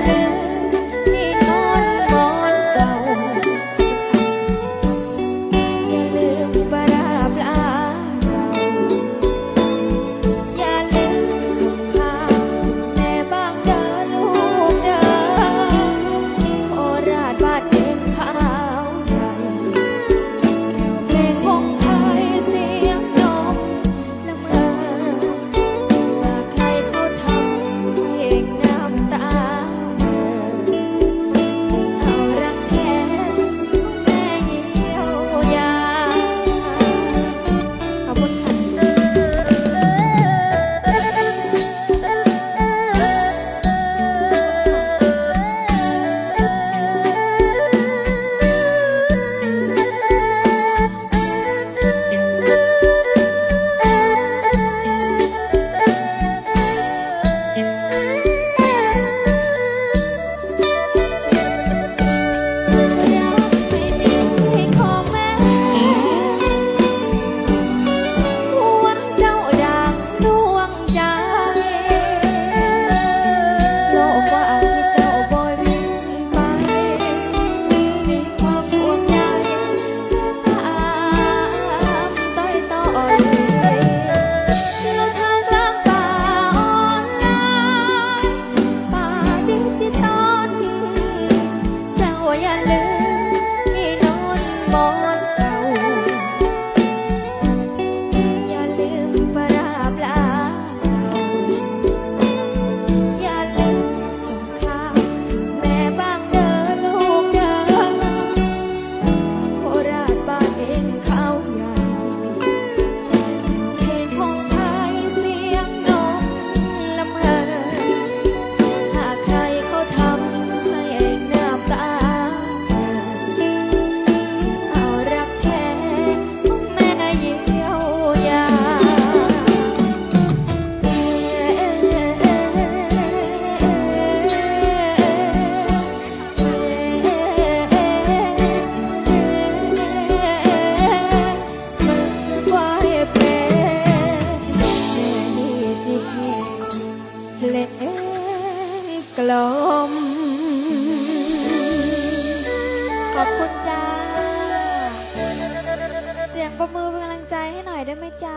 love you. ขอบคุณจ้า เสียงประมือเป็นกำลังใจให้หน่อยได้ไหมจ้า